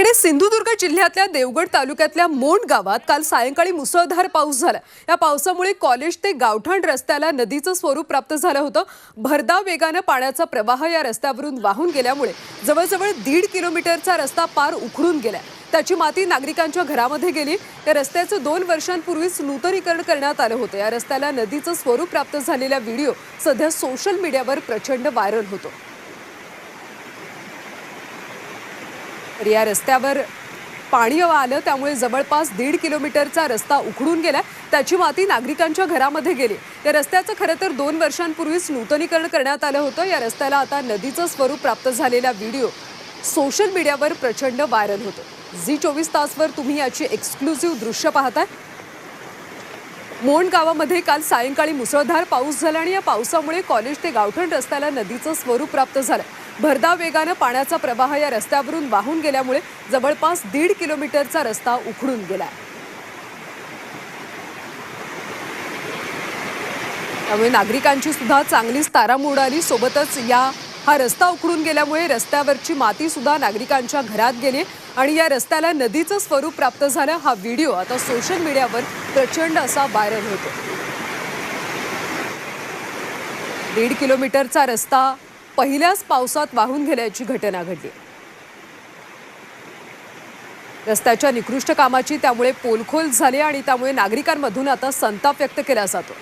इकडे सिंधुदुर्ग जिल्ह्यातल्या देवगड तालुक्यातल्या मोंड गावात काल सायंकाळी मुसळधार पाऊस झाला. या पावसामुळे कॉलेज ते गावठाण रस्त्याला नदीचं स्वरूप प्राप्त झालं होतं. भरधाव वेगानं पाण्याचा प्रवाह या रस्त्यावरून वाहून गेल्यामुळे जवळजवळ दीड किलोमीटरचा रस्ता पार उखडून गेला त्याची माती नागरिकांच्या घरामध्ये गेली. या रस्त्याचं दोन वर्षांपूर्वीच नूतनीकरण करण्यात आलं होतं. या रस्त्याला नदीचं स्वरूप प्राप्त झालेला व्हिडिओ सध्या सोशल मीडियावर प्रचंड व्हायरल होतो. तर या रस्त्यावर पाणी आलं त्यामुळे जवळपास दीड किलोमीटरचा रस्ता उखडून गेला त्याची माती नागरिकांच्या घरामध्ये गेली. या रस्त्याचं खरं तर दोन वर्षांपूर्वीच नूतनीकरण करण्यात आलं होतं. या रस्त्याला आता नदीचं स्वरूप प्राप्त झालेला व्हिडिओ सोशल मीडियावर प्रचंड व्हायरल होतो. झी चोवीस तासवर तुम्ही याची एक्सक्लुझिव्ह दृश्य पाहताय. मोंड गावामध्ये काल सायंकाळी मुसळधार पाऊस झाला आणि या पावसामुळे कॉलेज ते गावठण रस्त्याला नदीचं स्वरूप प्राप्त झालं. भरधाव वेगानं पाण्याचा प्रवाह या रस्त्यावरून वाहून गेल्यामुळे जवळपास दीड किलोमीटरचा रस्ता उखडून गेला. त्यामुळे नागरिकांची सुद्धा चांगलीच तारामोड आली. सोबतच या हा रस्ता उखडून गेल्यामुळे रस्त्यावरची माती सुद्धा नागरिकांच्या घरात गेली आणि या रस्त्याला नदीचं स्वरूप प्राप्त झालं. हा व्हिडिओ आता सोशल मीडियावर प्रचंड असा व्हायरल होतो. दीड किलोमीटरचा रस्ता पहिल्याच पावसात वाहून गेल्याची घटना घडली. रस्त्याच्या निकृष्ट कामाची त्यामुळे पोलखोल झाली आणि त्यामुळे नागरिकांमधून आता संताप व्यक्त केला जातो.